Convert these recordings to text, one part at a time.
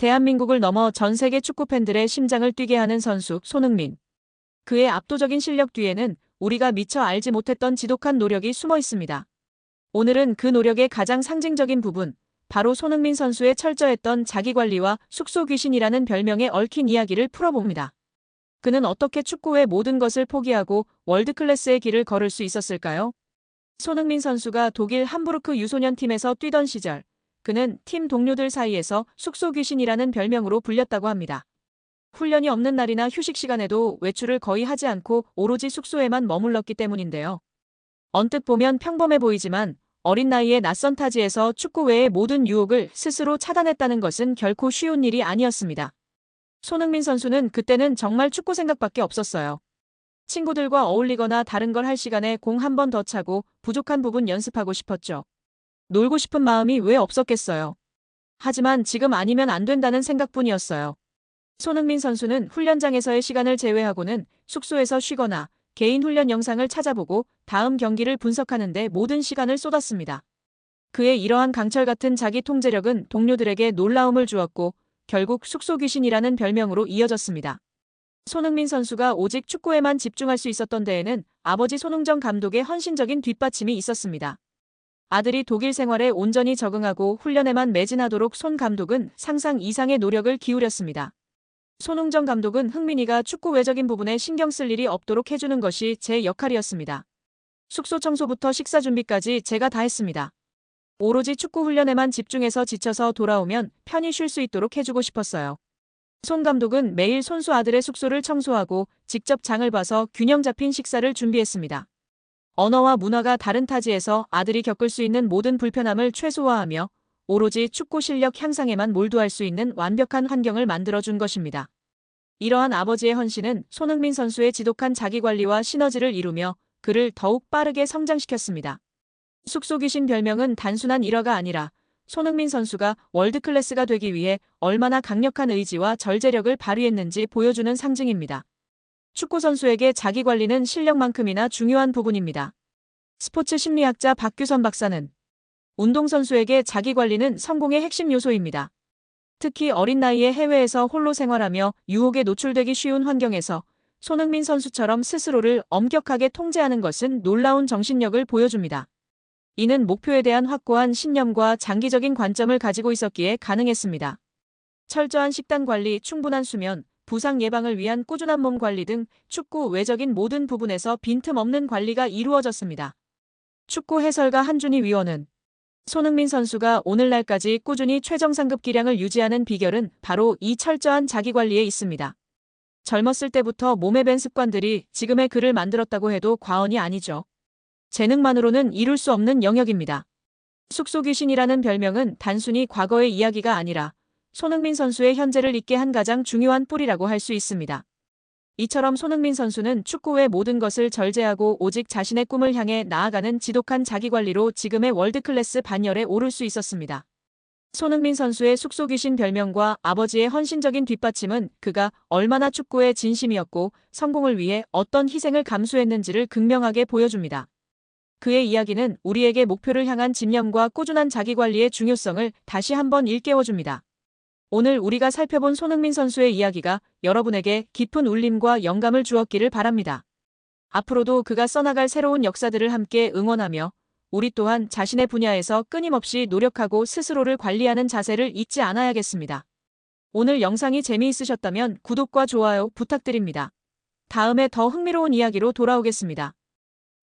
대한민국을 넘어 전 세계 축구 팬들의 심장을 뛰게 하는 선수 손흥민. 그의 압도적인 실력 뒤에는 우리가 미처 알지 못했던 지독한 노력이 숨어 있습니다. 오늘은 그 노력의 가장 상징적인 부분, 바로 손흥민 선수의 철저했던 자기관리와 숙소 귀신이라는 별명에 얽힌 이야기를 풀어봅니다. 그는 어떻게 축구의 모든 것을 포기하고 월드클래스의 길을 걸을 수 있었을까요? 손흥민 선수가 독일 함부르크 유소년 팀에서 뛰던 시절, 그는 팀 동료들 사이에서 숙소 귀신이라는 별명으로 불렸다고 합니다. 훈련이 없는 날이나 휴식 시간에도 외출을 거의 하지 않고 오로지 숙소에만 머물렀기 때문인데요. 언뜻 보면 평범해 보이지만 어린 나이에 낯선 타지에서 축구 외의 모든 유혹을 스스로 차단했다는 것은 결코 쉬운 일이 아니었습니다. 손흥민 선수는 그때는 정말 축구 생각밖에 없었어요. 친구들과 어울리거나 다른 걸 할 시간에 공 한 번 더 차고 부족한 부분 연습하고 싶었죠. 놀고 싶은 마음이 왜 없었겠어요. 하지만 지금 아니면 안 된다는 생각뿐이었어요. 손흥민 선수는 훈련장에서의 시간을 제외하고는 숙소에서 쉬거나 개인 훈련 영상을 찾아보고 다음 경기를 분석하는 데 모든 시간을 쏟았습니다. 그의 이러한 강철 같은 자기 통제력은 동료들에게 놀라움을 주었고 결국 숙소 귀신이라는 별명으로 이어졌습니다. 손흥민 선수가 오직 축구에만 집중할 수 있었던 데에는 아버지 손흥정 감독의 헌신적인 뒷받침이 있었습니다. 아들이 독일 생활에 온전히 적응하고 훈련에만 매진하도록 손 감독은 상상 이상의 노력을 기울였습니다. 손흥정 감독은 흥민이가 축구 외적인 부분에 신경 쓸 일이 없도록 해주는 것이 제 역할이었습니다. 숙소 청소부터 식사 준비까지 제가 다 했습니다. 오로지 축구 훈련에만 집중해서 지쳐서 돌아오면 편히 쉴 수 있도록 해주고 싶었어요. 손 감독은 매일 손수 아들의 숙소를 청소하고 직접 장을 봐서 균형 잡힌 식사를 준비했습니다. 언어와 문화가 다른 타지에서 아들이 겪을 수 있는 모든 불편함을 최소화하며 오로지 축구 실력 향상에만 몰두할 수 있는 완벽한 환경을 만들어준 것입니다. 이러한 아버지의 헌신은 손흥민 선수의 지독한 자기관리와 시너지를 이루며 그를 더욱 빠르게 성장시켰습니다. 숙소 귀신 별명은 단순한 일화가 아니라 손흥민 선수가 월드클래스가 되기 위해 얼마나 강력한 의지와 절제력을 발휘했는지 보여주는 상징입니다. 축구 선수에게 자기 관리는 실력만큼이나 중요한 부분입니다. 스포츠 심리학자 박규선 박사는 운동선수에게 자기 관리는 성공의 핵심 요소입니다. 특히 어린 나이에 해외에서 홀로 생활하며 유혹에 노출되기 쉬운 환경에서 손흥민 선수처럼 스스로를 엄격하게 통제하는 것은 놀라운 정신력을 보여줍니다. 이는 목표에 대한 확고한 신념과 장기적인 관점을 가지고 있었기에 가능했습니다. 철저한 식단 관리, 충분한 수면, 부상 예방을 위한 꾸준한 몸 관리 등 축구 외적인 모든 부분에서 빈틈없는 관리가 이루어졌습니다. 축구 해설가 한준희 위원은 손흥민 선수가 오늘날까지 꾸준히 최정상급 기량을 유지하는 비결은 바로 이 철저한 자기관리에 있습니다. 젊었을 때부터 몸에 밴 습관들이 지금의 그를 만들었다고 해도 과언이 아니죠. 재능만으로는 이룰 수 없는 영역입니다. 숙소 귀신이라는 별명은 단순히 과거의 이야기가 아니라 손흥민 선수의 현재를 잇게 한 가장 중요한 뿌리라고 할 수 있습니다. 이처럼 손흥민 선수는 축구의 모든 것을 절제하고 오직 자신의 꿈을 향해 나아가는 지독한 자기관리로 지금의 월드클래스 반열에 오를 수 있었습니다. 손흥민 선수의 숙소 귀신 별명과 아버지의 헌신적인 뒷받침은 그가 얼마나 축구에 진심이었고 성공을 위해 어떤 희생을 감수했는지를 극명하게 보여줍니다. 그의 이야기는 우리에게 목표를 향한 집념과 꾸준한 자기관리의 중요성을 다시 한번 일깨워줍니다. 오늘 우리가 살펴본 손흥민 선수의 이야기가 여러분에게 깊은 울림과 영감을 주었기를 바랍니다. 앞으로도 그가 써나갈 새로운 역사들을 함께 응원하며 우리 또한 자신의 분야에서 끊임없이 노력하고 스스로를 관리하는 자세를 잊지 않아야겠습니다. 오늘 영상이 재미있으셨다면 구독과 좋아요 부탁드립니다. 다음에 더 흥미로운 이야기로 돌아오겠습니다.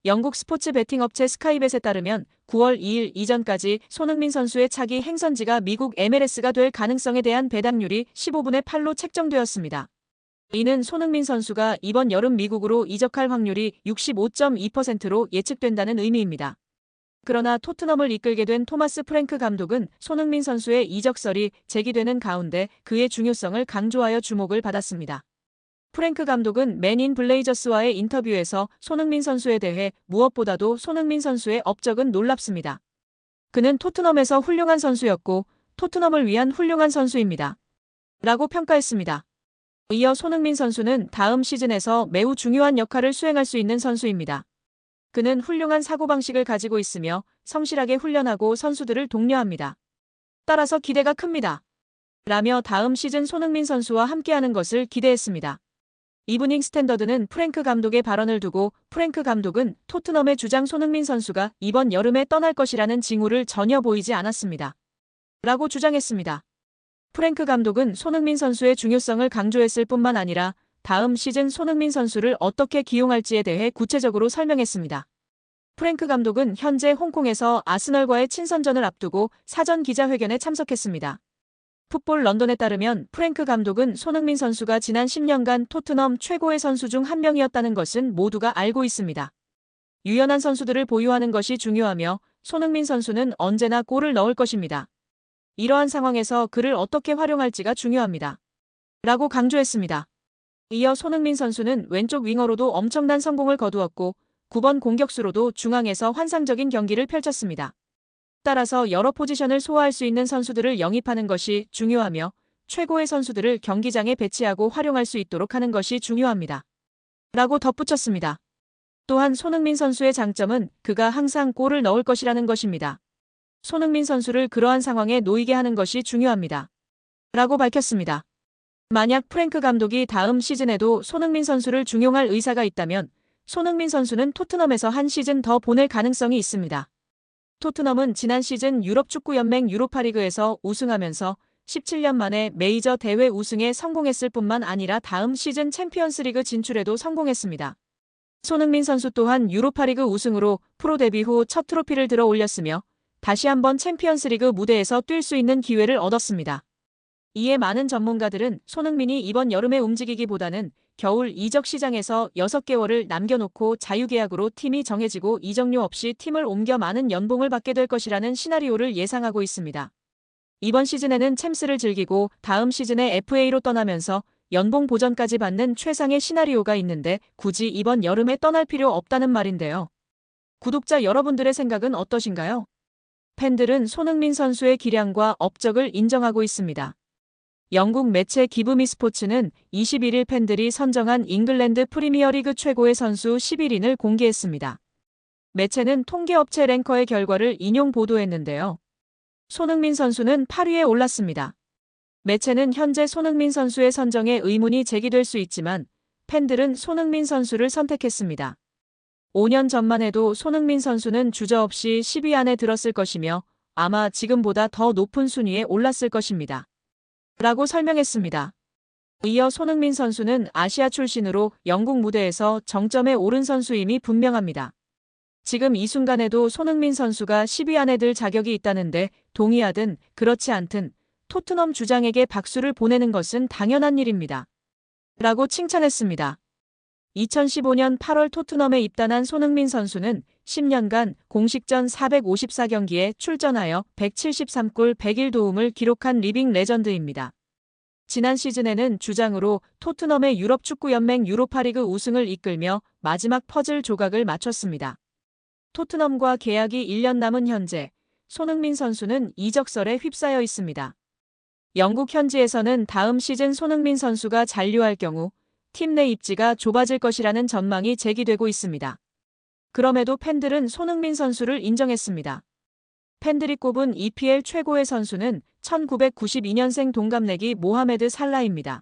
영국 스포츠 베팅 업체 스카이벳에 따르면 9월 2일 이전까지 손흥민 선수의 차기 행선지가 미국 MLS가 될 가능성에 대한 배당률이 15분의 8로 책정되었습니다. 이는 손흥민 선수가 이번 여름 미국으로 이적할 확률이 65.2%로 예측된다는 의미입니다. 그러나 토트넘을 이끌게 된 토마스 프랭크 감독은 손흥민 선수의 이적설이 제기되는 가운데 그의 중요성을 강조하여 주목을 받았습니다. 프랭크 감독은 맨인 블레이저스와의 인터뷰에서 손흥민 선수에 대해 무엇보다도 손흥민 선수의 업적은 놀랍습니다. 그는 토트넘에서 훌륭한 선수였고 토트넘을 위한 훌륭한 선수입니다. 라고 평가했습니다. 이어 손흥민 선수는 다음 시즌에서 매우 중요한 역할을 수행할 수 있는 선수입니다. 그는 훌륭한 사고방식을 가지고 있으며 성실하게 훈련하고 선수들을 독려합니다. 따라서 기대가 큽니다. 라며 다음 시즌 손흥민 선수와 함께하는 것을 기대했습니다. 이브닝 스탠더드는 프랭크 감독의 발언을 두고 프랭크 감독은 토트넘의 주장 손흥민 선수가 이번 여름에 떠날 것이라는 징후를 전혀 보이지 않았습니다. 라고 주장했습니다. 프랭크 감독은 손흥민 선수의 중요성을 강조했을 뿐만 아니라 다음 시즌 손흥민 선수를 어떻게 기용할지에 대해 구체적으로 설명했습니다. 프랭크 감독은 현재 홍콩에서 아스널과의 친선전을 앞두고 사전 기자회견에 참석했습니다. 풋볼 런던에 따르면 프랭크 감독은 손흥민 선수가 지난 10년간 토트넘 최고의 선수 중 한 명이었다는 것은 모두가 알고 있습니다. 유연한 선수들을 보유하는 것이 중요하며 손흥민 선수는 언제나 골을 넣을 것입니다. 이러한 상황에서 그를 어떻게 활용할지가 중요합니다. 라고 강조했습니다. 이어 손흥민 선수는 왼쪽 윙어로도 엄청난 성공을 거두었고 9번 공격수로도 중앙에서 환상적인 경기를 펼쳤습니다. 따라서 여러 포지션을 소화할 수 있는 선수들을 영입하는 것이 중요하며 최고의 선수들을 경기장에 배치하고 활용할 수 있도록 하는 것이 중요합니다. 라고 덧붙였습니다. 또한 손흥민 선수의 장점은 그가 항상 골을 넣을 것이라는 것입니다. 손흥민 선수를 그러한 상황에 놓이게 하는 것이 중요합니다. 라고 밝혔습니다. 만약 프랭크 감독이 다음 시즌에도 손흥민 선수를 중용할 의사가 있다면 손흥민 선수는 토트넘에서 한 시즌 더 보낼 가능성이 있습니다. 토트넘은 지난 시즌 유럽 축구연맹 유로파리그에서 우승하면서 17년 만에 메이저 대회 우승에 성공했을 뿐만 아니라 다음 시즌 챔피언스리그 진출에도 성공했습니다. 손흥민 선수 또한 유로파리그 우승으로 프로 데뷔 후 첫 트로피를 들어 올렸으며 다시 한번 챔피언스리그 무대에서 뛸 수 있는 기회를 얻었습니다. 이에 많은 전문가들은 손흥민이 이번 여름에 움직이기보다는 겨울 이적 시장에서 6개월을 남겨놓고 자유계약으로 팀이 정해지고 이적료 없이 팀을 옮겨 많은 연봉을 받게 될 것이라는 시나리오를 예상하고 있습니다. 이번 시즌에는 챔스를 즐기고 다음 시즌에 FA로 떠나면서 연봉 보전까지 받는 최상의 시나리오가 있는데 굳이 이번 여름에 떠날 필요 없다는 말인데요. 구독자 여러분들의 생각은 어떠신가요? 팬들은 손흥민 선수의 기량과 업적을 인정하고 있습니다. 영국 매체 기브미 스포츠는 21일 팬들이 선정한 잉글랜드 프리미어리그 최고의 선수 11인을 공개했습니다. 매체는 통계업체 랭커의 결과를 인용 보도했는데요. 손흥민 선수는 8위에 올랐습니다. 매체는 현재 손흥민 선수의 선정에 의문이 제기될 수 있지만 팬들은 손흥민 선수를 선택했습니다. 5년 전만 해도 손흥민 선수는 주저없이 10위 안에 들었을 것이며 아마 지금보다 더 높은 순위에 올랐을 것입니다. 라고 설명했습니다. 이어 손흥민 선수는 아시아 출신으로 영국 무대에서 정점에 오른 선수임이 분명합니다. 지금 이 순간에도 손흥민 선수가 10위 안에 들 자격이 있다는데 동의하든 그렇지 않든 토트넘 주장에게 박수를 보내는 것은 당연한 일입니다. 라고 칭찬했습니다. 2015년 8월 토트넘에 입단한 손흥민 선수는 10년간 공식전 454경기에 출전하여 173골 101도움을 기록한 리빙 레전드입니다. 지난 시즌에는 주장으로 토트넘의 유럽 축구 연맹 유로파리그 우승을 이끌며 마지막 퍼즐 조각을 맞췄습니다. 토트넘과 계약이 1년 남은 현재 손흥민 선수는 이적설에 휩싸여 있습니다. 영국 현지에서는 다음 시즌 손흥민 선수가 잔류할 경우 팀 내 입지가 좁아질 것이라는 전망이 제기되고 있습니다. 그럼에도 팬들은 손흥민 선수를 인정했습니다. 팬들이 꼽은 EPL 최고의 선수는 1992년생 동갑내기 모하메드 살라입니다.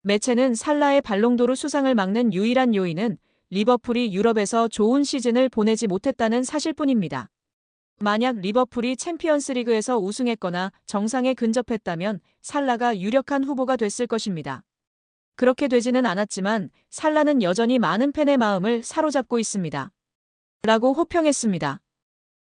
매체는 살라의 발롱도르 수상을 막는 유일한 요인은 리버풀이 유럽에서 좋은 시즌을 보내지 못했다는 사실뿐입니다. 만약 리버풀이 챔피언스 리그에서 우승했거나 정상에 근접했다면 살라가 유력한 후보가 됐을 것입니다. 그렇게 되지는 않았지만 살라는 여전히 많은 팬의 마음을 사로잡고 있습니다. 라고 호평했습니다.